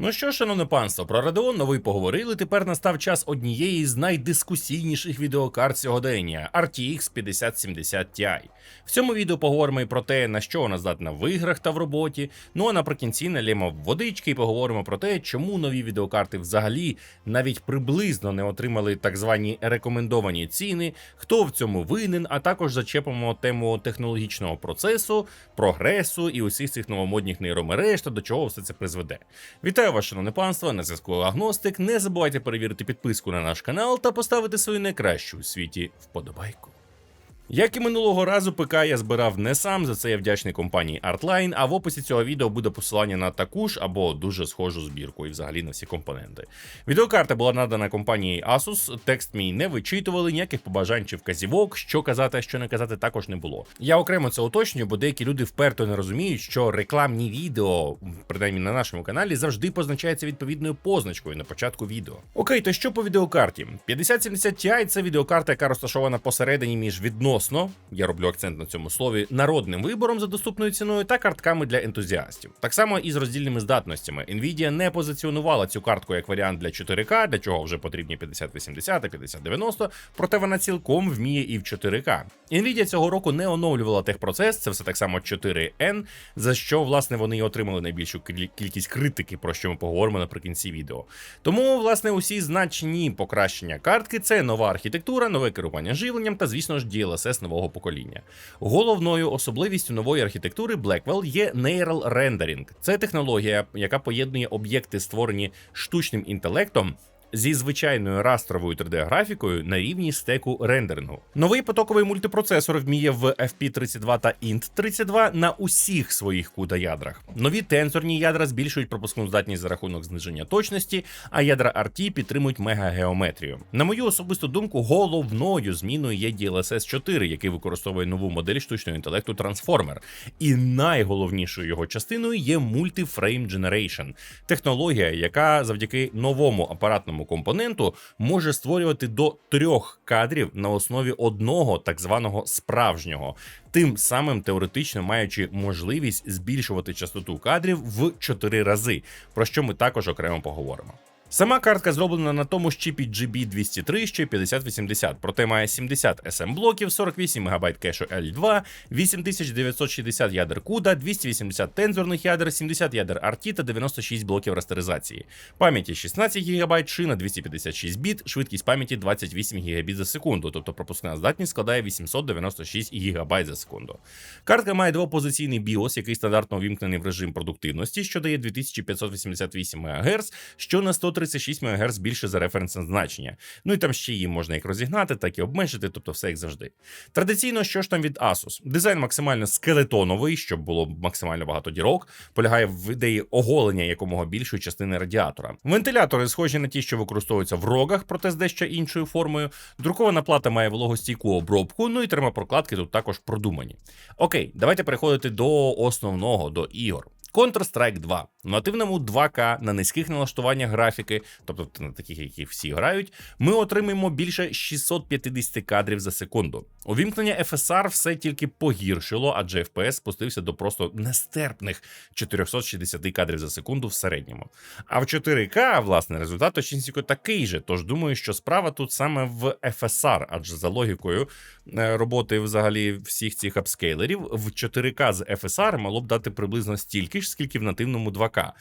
Ну що, шановне панство, про Radeon новий поговорили. Тепер настав час однієї з найдискусійніших відеокарт сьогодення RTX 5070 Ti. В цьому відео поговоримо і про те, на що вона здатна в іграх та в роботі. Ну а наприкінці налємо водички і поговоримо про те, чому нові відеокарти взагалі навіть приблизно не отримали так звані рекомендовані ціни, хто в цьому винен, а також зачепимо тему технологічного процесу, прогресу і усіх цих новомодних нейромереж та до чого все це призведе. Вітаю вас, шановне панство, на зв'язку Агностик. Не забувайте перевірити підписку на наш канал та поставити свою найкращу у світі вподобайку. Як і минулого разу, ПК я збирав не сам, за це я вдячний компанії Artline, а в описі цього відео буде посилання на таку ж або дуже схожу збірку і взагалі на всі компоненти. Відеокарта була надана компанією Asus, текст мій не вичитували, ніяких побажань чи вказівок, що казати, а що не казати, також не було. Я окремо це уточнюю, бо деякі люди вперто не розуміють, що рекламні відео, принаймні на нашому каналі, завжди позначаються відповідною позначкою на початку відео. Окей, то що по відеокарті? 5070 Ti – це відеокарта, яка розташована посередині між відносно, я роблю акцент на цьому слові, народним вибором за доступною ціною та картками для ентузіастів. Так само і з роздільними здатностями. Nvidia не позиціонувала цю картку як варіант для 4К, для чого вже потрібні 5080 та 5090, проте вона цілком вміє і в 4К. Nvidia цього року не оновлювала техпроцес, це все так само 4N, за що власне вони і отримали найбільшу кількість критики, про що ми поговоримо наприкінці відео. Тому, власне, усі значні покращення картки це нова архітектура, нове керування живленням та, звісно ж, DLSS нового покоління. Головною особливістю нової архітектури Blackwell є Neural Rendering. Це технологія, яка поєднує об'єкти, створені штучним інтелектом. Зі звичайною растровою 3D-графікою на рівні стеку рендерингу. Новий потоковий мультипроцесор вміє в FP32 та INT32 на усіх своїх CUDA ядрах. Нові тензорні ядра збільшують пропускну здатність за рахунок зниження точності, а ядра RT підтримують мегагеометрію. На мою особисту думку, головною зміною є DLSS 4, який використовує нову модель штучного інтелекту Transformer. І найголовнішою його частиною є Multi-Frame Generation – технологія, яка завдяки новому апаратному компоненту може створювати до трьох кадрів на основі одного так званого справжнього, тим самим теоретично маючи можливість збільшувати частоту кадрів в 4 рази, про що ми також окремо поговоримо. Сама картка зроблена на тому ж чіпі GB203, що й 5080, проте має 70 SM блоків, 48 МБ кешу L2, 8960 ядер CUDA, 280 тензорних ядер, 70 ядер RT та 96 блоків растеризації. Пам'яті 16 ГБ, шина 256 біт, швидкість пам'яті 28 ГБ за секунду, тобто пропускна здатність складає 896 ГБ за секунду. Картка має двопозиційний BIOS, який стандартно увімкнений в режим продуктивності, що дає 2588 МГц, що на 136 МГц більше за референсне значення. Ну і там ще її можна як розігнати, так і обмежити, тобто все як завжди. Традиційно, що ж там від Asus? Дизайн максимально скелетоновий, щоб було максимально багато дірок, полягає в ідеї оголення якомога більшої частини радіатора. Вентилятори схожі на ті, що використовуються в рогах, проте з дещо іншою формою. Друкована плата має вологостійку обробку, ну і термопрокладки тут також продумані. Окей, давайте переходити до основного, до ігор. Counter-Strike 2 в нативному 2К на низьких налаштуваннях графіки, тобто на таких, які всі грають, ми отримаємо більше 650 кадрів за секунду. Увімкнення FSR все тільки погіршило, адже FPS спустився до просто нестерпних 460 кадрів за секунду в середньому. А в 4К, власне, результат точнісінько такий же. Тож думаю, що справа тут саме в FSR, адже за логікою е, роботи взагалі всіх цих апскейлерів в 4К з FSR мало б дати приблизно стільки ж, скільки в нативному 2К.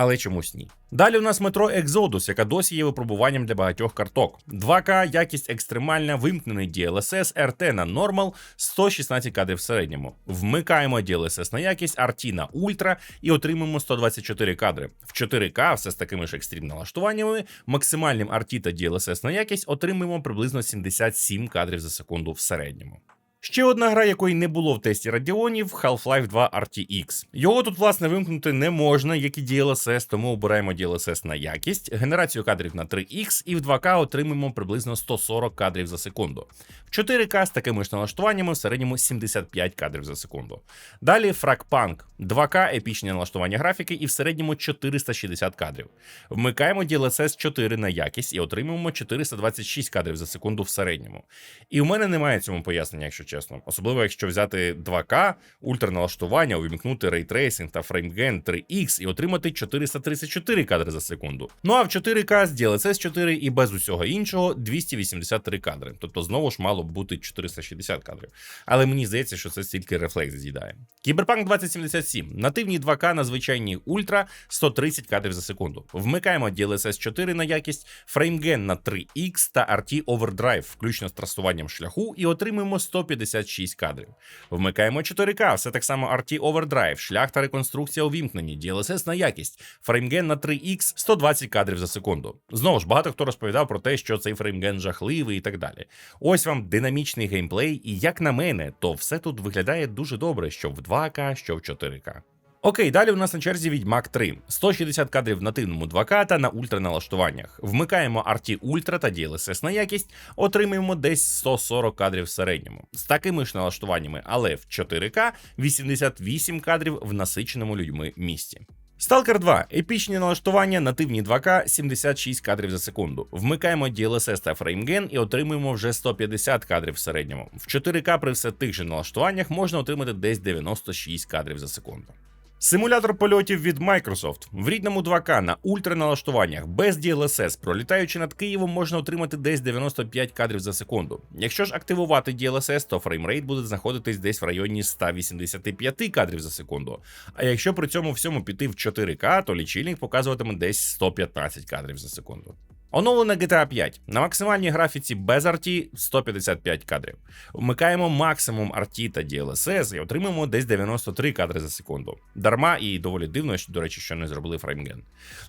Але чомусь ні. Далі у нас метро Exodus, яка досі є випробуванням для багатьох карток. 2К, якість екстремальна, вимкнений DLSS, RT на Normal, 116 кадрів в середньому. Вмикаємо DLSS на якість, RT на Ultra і отримуємо 124 кадри. В 4К, все з такими ж екстрім налаштуваннями, максимальним RT та DLSS на якість отримуємо приблизно 77 кадрів за секунду в середньому. Ще одна гра, якої не було в тесті Радіонів, Half-Life 2 RTX. Його тут, власне, вимкнути не можна, як і DLSS, тому обираємо DLSS на якість, генерацію кадрів на 3X і в 2К отримуємо приблизно 140 кадрів за секунду. В 4К з такими ж налаштуваннями в середньому 75 кадрів за секунду. Далі Fragpunk, 2К епічні налаштування графіки і в середньому 460 кадрів. Вмикаємо DLSS 4 на якість і отримуємо 426 кадрів за секунду в середньому. І у мене немає цьому пояснення, якщо чесно. Особливо, якщо взяти 2К, ультраналаштування, увімкнути рейтрейсинг та фреймген 3X і отримати 434 кадри за секунду. Ну а в 4К з DLSS 4 і без усього іншого 283 кадри. Тобто знову ж мало б бути 460 кадрів. Але мені здається, що це стільки рефлекс з'їдає. Кіберпанк 2077. Нативні 2К на звичайній ультра 130 кадрів за секунду. Вмикаємо DLSS 4 на якість, фреймген на 3X та RT Overdrive, включно з трасуванням шляху, і отримуємо 156 кадрів. Вмикаємо 4К, все так само RT Overdrive, шлях та реконструкція увімкнені, DLSS на якість, фреймген на 3X 120 кадрів за секунду. Знову ж багато хто розповідав про те, що цей фреймген жахливий і так далі. Ось вам динамічний геймплей, і як на мене, то все тут виглядає дуже добре, що в 2К, що в 4К. Окей, далі у нас на черзі Відьмак 3. 160 кадрів в нативному 2К та на ультраналаштуваннях. Вмикаємо RT Ultra та DLSS на якість, отримуємо десь 140 кадрів в середньому. З такими ж налаштуваннями, але в 4К 88 кадрів в насиченому людьми місті. Stalker 2. Епічні налаштування, нативні 2К, 76 кадрів за секунду. Вмикаємо DLSS та фреймген і отримуємо вже 150 кадрів в середньому. В 4К при все тих же налаштуваннях можна отримати десь 96 кадрів за секунду. Симулятор польотів від Microsoft в рідному 2К на ультраналаштуваннях без DLSS, пролітаючи над Києвом, можна отримати десь 95 кадрів за секунду. Якщо ж активувати DLSS, то фреймрейт буде знаходитись десь в районі 185 кадрів за секунду. А якщо при цьому всьому піти в 4К, то лічильник показуватиме десь 115 кадрів за секунду. Оновлена GTA 5 на максимальній графіці без RT 155 кадрів. Вмикаємо максимум RT та DLSS і отримаємо десь 93 кадри за секунду. Дарма і доволі дивно, що, до речі, що не зробили фреймген.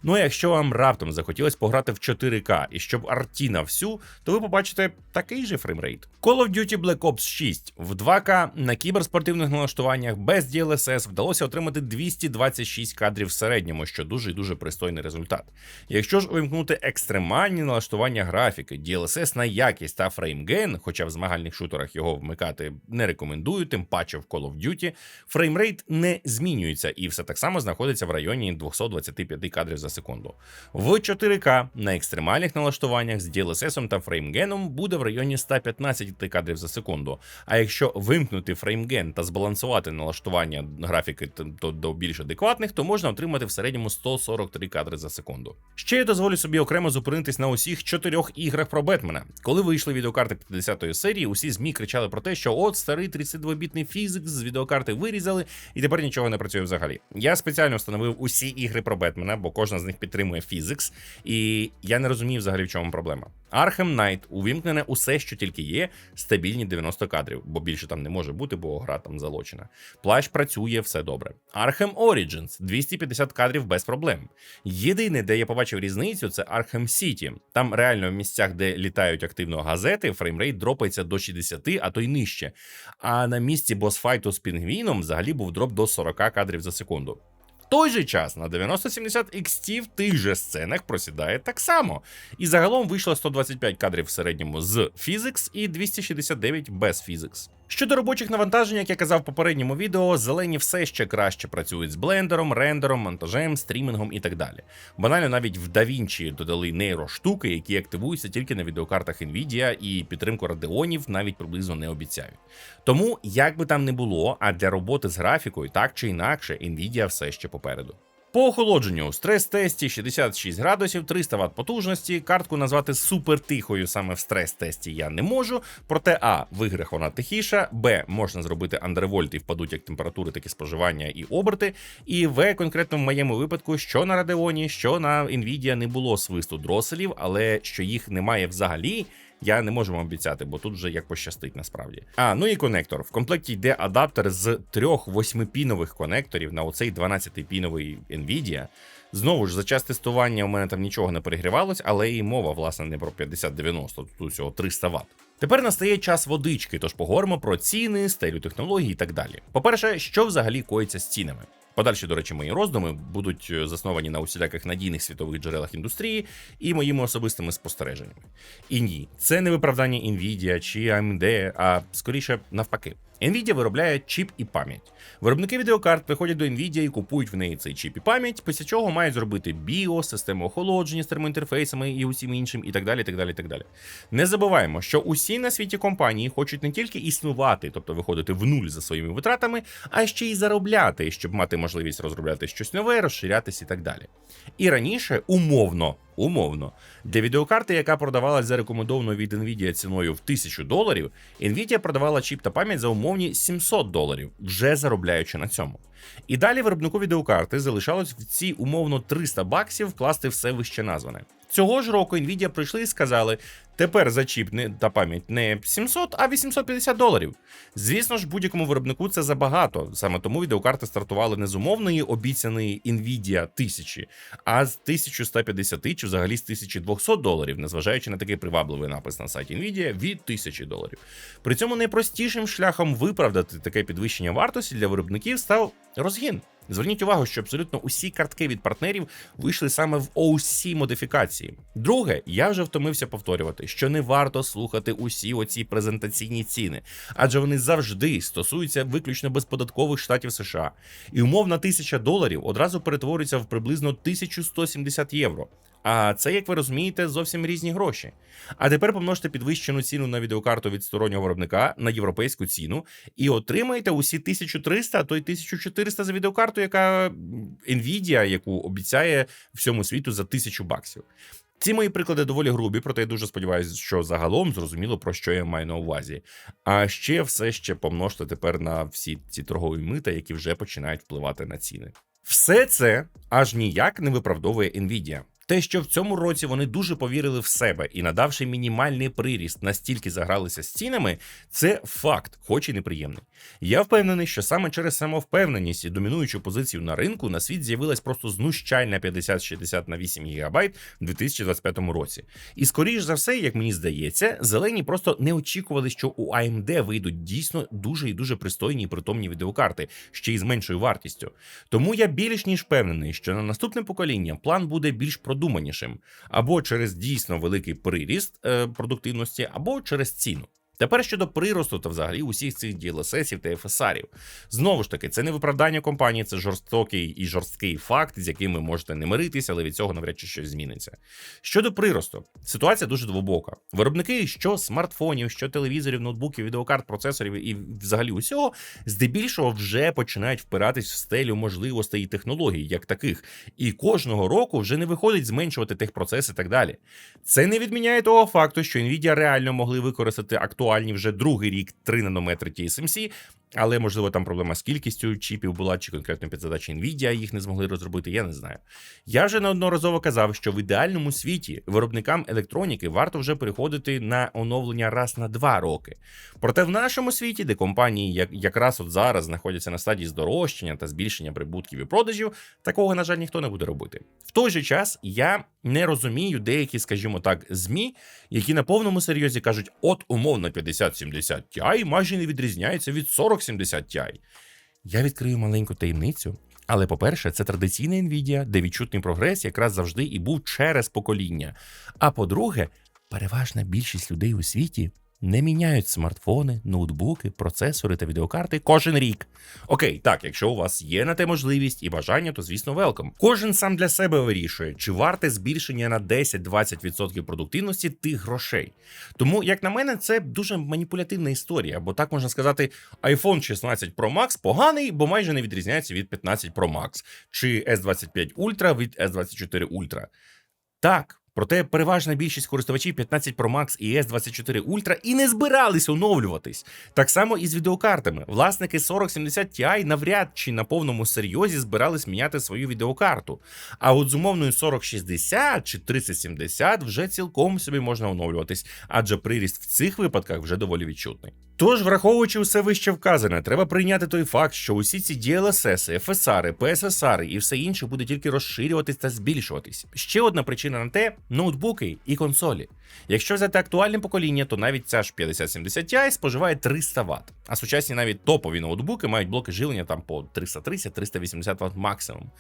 Ну а якщо вам раптом захотілось пограти в 4К і щоб RT на всю, то ви побачите такий же фреймрейт. Call of Duty Black Ops 6 в 2К на кіберспортивних налаштуваннях без DLSS вдалося отримати 226 кадрів в середньому, що дуже і дуже пристойний результат. Якщо ж увімкнути екстрем максимальні налаштування графіки, DLSS на якість та фреймген, хоча в змагальних шутерах його вмикати не рекомендую, тим паче в Call of Duty, фреймрейт не змінюється і все так само знаходиться в районі 225 кадрів за секунду. В 4К на екстремальних налаштуваннях з DLSS та фреймгеном буде в районі 115 кадрів за секунду. А якщо вимкнути фреймген та збалансувати налаштування графіки до більш адекватних, то можна отримати в середньому 143 кадри за секунду. Ще я дозволю собі окремо зупинити зупинитись на усіх чотирьох іграх про Бетмена. Коли вийшли відеокарти 50-ї серії, усі змі кричали про те, що от старий 32-бітний фізикс з відеокарти вирізали, і тепер нічого не працює взагалі. Я спеціально встановив усі ігри про Бетмена, бо кожна з них підтримує фізикс, і я не розумію взагалі в чому проблема. Arkham Knight увімкнене усе, що тільки є, стабільні 90 кадрів, бо більше там не може бути, бо гра там залочена. Плащ працює, все добре. Arkham Origins 250 кадрів без проблем. Єдине, де я побачив різницю, це Arkham City. Там реально в місцях, де літають активно газети, фреймрейт дропається до 60, а то й нижче. А на місці босфайту з пінгвіном взагалі був дроп до 40 кадрів за секунду В той же час на 9070 XT в тих же сценах просідає так само. І загалом вийшло 125 кадрів в середньому з Physics і 269 без Physics. Щодо робочих навантажень, як я казав в попередньому відео, зелені все ще краще працюють з блендером, рендером, монтажем, стрімінгом і так далі. Банально навіть в DaVinci додали нейроштуки, які активуються тільки на відеокартах Nvidia, і підтримку радеонів навіть приблизно не обіцяють. Тому, як би там не було, а для роботи з графікою так чи інакше, Nvidia все ще попереду. По охолодженню у стрес-тесті 66 градусів, 300 Вт потужності. Картку назвати супертихою саме в стрес-тесті я не можу. Проте, а в іграх вона тихіша, Б, можна зробити андервольт і впадуть як температури, так і споживання і оберти. І В, конкретно в моєму випадку, що на Radeon, що на Nvidia не було свисту дроселів, але що їх немає взагалі я не можу вам обіцяти, бо тут вже як пощастить насправді. А ну і конектор. В комплекті йде адаптер з трьох восьмипінових конекторів на оцей 12-піновий Nvidia. Знову ж за час тестування у мене там нічого не перегрівалось, але і мова, власне, не про 50-90, тут усього 300 Вт. Тепер настає час водички, тож поговоримо про ціни, стелю технологій і так далі. По-перше, що взагалі коїться з цінами? Подальші, до речі, мої роздуми будуть е, засновані на усіляких надійних світових джерелах індустрії і моїми особистими спостереженнями. І ні, це не виправдання Nvidia чи AMD, а скоріше навпаки. Nvidia виробляє чіп і пам'ять. Виробники відеокарт приходять до Nvidia і купують в неї цей чіп і пам'ять, після чого мають зробити BIOS, систему охолодження з термоінтерфейсами і усім іншим, і так далі. так далі, так далі. Не забуваємо, що усі на світі компанії хочуть не тільки існувати, тобто виходити в нуль за своїми витратами, а ще й заробляти, щоб мати можливість розробляти щось нове, розширятись і так далі. І раніше умовно. Умовно, для відеокарти, яка продавалась за рекомендованою від Nvidia ціною в 1000 доларів, Nvidia продавала чіп та пам'ять за умовні 700 доларів, вже заробляючи на цьому. І далі виробнику відеокарти залишалось в ці умовно 300 баксів вкласти все вище назване. Цього ж року Nvidia прийшли і сказали: тепер за чіп не та пам'ять не 700, а 850 доларів. Звісно ж, будь-якому виробнику це забагато. Саме тому відеокарти стартували не з умовної обіцяної Nvidia 1000, а з 1150 чи взагалі з 1200 доларів, незважаючи на такий привабливий напис на сайті Nvidia від 1000 доларів. При цьому найпростішим шляхом виправдати таке підвищення вартості для виробників став розгін. Зверніть увагу, що абсолютно усі картки від партнерів вийшли саме в OC модифікації. Друге, я вже втомився повторювати, що не варто слухати усі оці презентаційні ціни, адже вони завжди стосуються виключно безподаткових штатів США. І умовна тисяча доларів одразу перетворюється в приблизно 1170 євро. А це, як ви розумієте, зовсім різні гроші. А тепер помножте підвищену ціну на відеокарту від стороннього виробника на європейську ціну і отримаєте усі 1300, а то й 1400 за відеокарту, яка Nvidia, яку обіцяє всьому світу за 1000 баксів. Ці мої приклади доволі грубі, проте я дуже сподіваюся, що загалом зрозуміло про що я маю на увазі. А ще все ще помножте тепер на всі ці торгові мита, які вже починають впливати на ціни. Все це аж ніяк не виправдовує Nvidia. Те, що в цьому році вони дуже повірили в себе і, надавши мінімальний приріст, настільки загралися з цінами, це факт, хоч і неприємний. Я впевнений, що саме через самовпевненість і домінуючу позицію на ринку на світ з'явилась просто знущальна 50-60 на 8 ГБ в 2025 році. І скоріш за все, як мені здається, зелені просто не очікували, що у AMD вийдуть дійсно дуже і дуже пристойні і притомні відеокарти, ще й з меншою вартістю. Тому я більш ніж впевнений, що на наступне покоління план буде більш продуманий продуманішим, або через дійсно великий приріст е, продуктивності, або через ціну. Тепер щодо приросту та взагалі усіх цих DLSS та FSR. Знову ж таки, це не виправдання компанії, це жорстокий і жорсткий факт, з яким ви можете не миритися, але від цього навряд чи щось зміниться. Щодо приросту, ситуація дуже двобока. Виробники що смартфонів, що телевізорів, ноутбуків, відеокарт, процесорів і взагалі усього, здебільшого вже починають впиратись в стелю можливостей і технологій, як таких, і кожного року вже не виходить зменшувати техпроцеси і так далі. Це не відміняє того факту, що Nvidia реально могли використати актуальні актуальні вже другий рік три нанометри TSMC, але можливо там проблема з кількістю чіпів була, чи конкретно під задачі Nvidia їх не змогли розробити. Я не знаю. Я вже неодноразово казав, що в ідеальному світі виробникам електроніки варто вже переходити на оновлення раз на два роки. Проте в нашому світі, де компанії як якраз от зараз знаходяться на стадії здорожчання та збільшення прибутків і продажів, такого на жаль ніхто не буде робити. В той же час я не розумію деякі, скажімо так, змі, які на повному серйозі кажуть, от умовно 5070 Ti майже не відрізняється від 4070 Ti. Я відкрию маленьку таємницю. Але по-перше, це традиційна Nvidia, де відчутний прогрес якраз завжди і був через покоління. А по-друге, переважна більшість людей у світі не міняють смартфони, ноутбуки, процесори та відеокарти кожен рік. Окей, так, якщо у вас є на те можливість і бажання, то звісно велком. Кожен сам для себе вирішує, чи варте збільшення на 10-20% продуктивності тих грошей. Тому, як на мене, це дуже маніпулятивна історія, бо так можна сказати, iPhone 16 Pro Max поганий, бо майже не відрізняється від 15 Pro Max, чи S25 Ultra від S24 Ultra. Так. Проте переважна більшість користувачів 15 Pro Max і S24 Ultra і не збирались оновлюватись. Так само і з відеокартами. Власники 4070 Ti навряд чи на повному серйозі збирались міняти свою відеокарту. А от з умовною 4060 чи 3070 вже цілком собі можна оновлюватись, адже приріст в цих випадках вже доволі відчутний. Тож, враховуючи все вище вказане, треба прийняти той факт, що усі ці DLSS, FSR, PSSR і все інше буде тільки розширюватись та збільшуватись. Ще одна причина на те ноутбуки і консолі. Якщо взяти актуальне покоління, то навіть ця ж 5070 Ti споживає 300 Вт, а сучасні навіть топові ноутбуки мають блоки жилення там по 330-380 Вт максимум.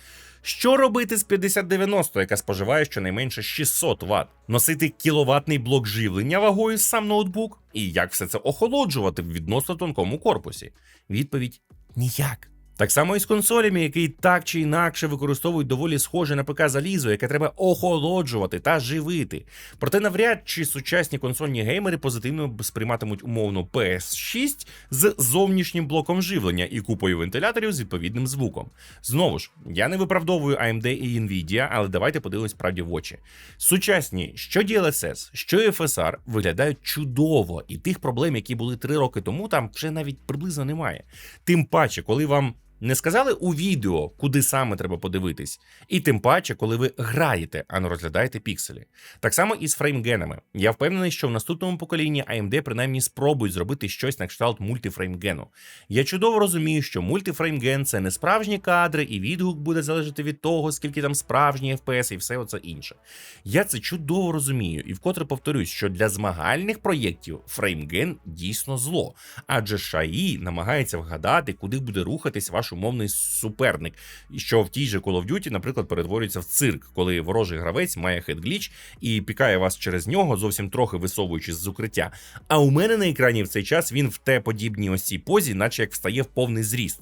Що робити з 5090, яка споживає щонайменше 600 Вт? Носити кіловатний блок живлення вагою сам ноутбук? І як все це охолоджувати в відносно тонкому корпусі? Відповідь ніяк. Так само і з консолями, які так чи інакше використовують доволі схоже на ПК залізо, яке треба охолоджувати та живити. Проте навряд чи сучасні консольні геймери позитивно сприйматимуть умовно PS6 з зовнішнім блоком живлення і купою вентиляторів з відповідним звуком. Знову ж, я не виправдовую AMD і Nvidia, але давайте подивимось правді в очі. Сучасні, що DLSS, що FSR виглядають чудово, і тих проблем, які були три роки тому, там вже навіть приблизно немає. Тим паче, коли вам не сказали у відео, куди саме треба подивитись, і тим паче, коли ви граєте, а не розглядаєте пікселі. Так само і з фреймгенами. Я впевнений, що в наступному поколінні AMD принаймні спробують зробити щось на кшталт мультифреймгену. Я чудово розумію, що мультифреймген це не справжні кадри, і відгук буде залежати від того, скільки там справжні FPS і все оце інше. Я це чудово розумію, і вкотре повторюсь, що для змагальних проєктів фреймген дійсно зло, адже шаї намагається вгадати, куди буде рухатись ваш умовний суперник, що в тій же Call of Duty, наприклад, перетворюється в цирк, коли ворожий гравець має хедгліч і пікає вас через нього, зовсім трохи висовуючись з укриття. А у мене на екрані в цей час він в те подібній ось цій позі, наче як встає в повний зріст.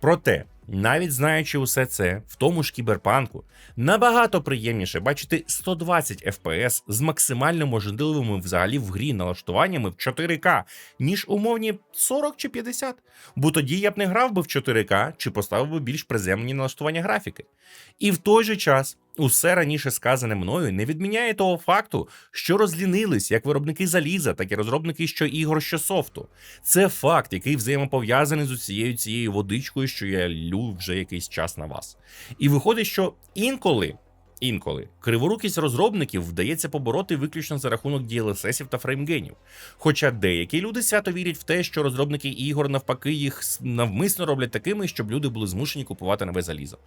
Проте, навіть знаючи усе це, в тому ж кіберпанку, набагато приємніше бачити 120 FPS з максимально можливими взагалі в грі налаштуваннями в 4К, ніж умовні 40 чи 50. Бо тоді я б не грав би в 4К чи поставив би більш приземлені налаштування графіки. І в той же час. Усе раніше сказане мною не відміняє того факту, що розлінились як виробники заліза, так і розробники що ігор, що софту. Це факт, який взаємопов'язаний з усією цією водичкою, що я лю вже якийсь час на вас. І виходить, що інколи. Інколи криворукість розробників вдається побороти виключно за рахунок DLSS та фреймгенів. Хоча деякі люди свято вірять в те, що розробники ігор навпаки їх навмисно роблять такими, щоб люди були змушені купувати нове залізо.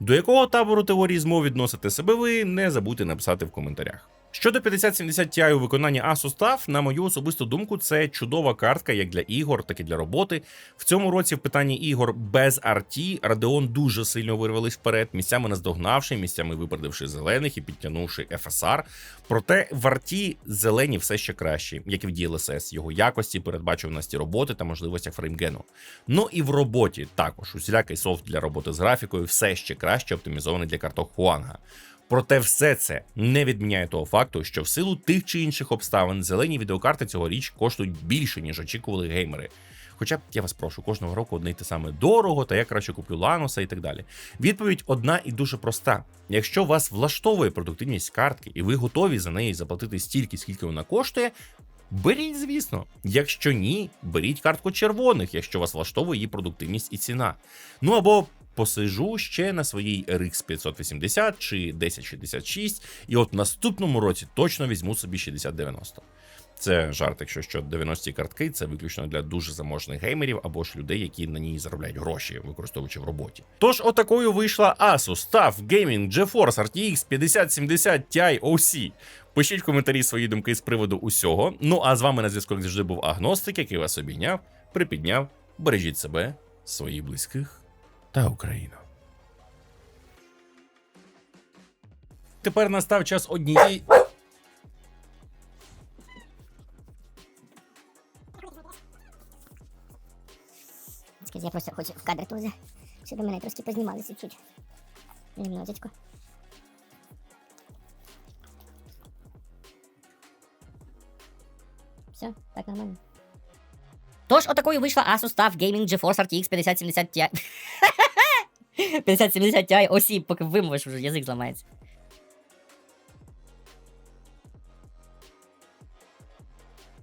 До якого табору теорії змов відносите себе ви, не забудьте написати в коментарях. Щодо 5070 Ti у виконанні Asus TUF, на мою особисту думку, це чудова картка як для ігор, так і для роботи. В цьому році в питанні ігор без RT Radeon дуже сильно вирвались вперед, місцями наздогнавши, місцями випередивши зелених і підтягнувши FSR. Проте в RT зелені все ще кращі, як і в DLSS, його якості, передбачуваності роботи та можливостях фреймгену. Ну і в роботі також усілякий софт для роботи з графікою все ще краще оптимізований для карток Хуанга. Проте все це не відміняє того факту, що в силу тих чи інших обставин зелені відеокарти цьогоріч коштують більше, ніж очікували геймери. Хоча б я вас прошу, кожного року одне й те саме дорого, та я краще куплю Лануса і так далі. Відповідь одна і дуже проста: якщо вас влаштовує продуктивність картки, і ви готові за неї заплатити стільки, скільки вона коштує. Беріть, звісно. Якщо ні, беріть картку червоних, якщо вас влаштовує її продуктивність і ціна. Ну або посижу ще на своїй RX 580 чи 1066, і от в наступному році точно візьму собі 6090. Це жарт, якщо що 90-ті картки це виключно для дуже заможних геймерів або ж людей, які на ній заробляють гроші, використовуючи в роботі. Тож, отакою вийшла Asus TUF Gaming GeForce RTX 5070 Ti OC. Пишіть в коментарі свої думки з приводу усього. Ну а з вами на зв'язку як завжди був агностик, який вас обійняв, припідняв. Бережіть себе, своїх близьких та Україну. Тепер настав час однієї. Я просто хочу в кадр тузи, щоб мене трошки познімали чуть-чуть. Немножечко. Все, так нормально. Тож, отакою вийшла Asus TUF Gaming GeForce RTX 5070 Ti. 5070 Ti, осіб, поки вимовиш, вже язик зламається.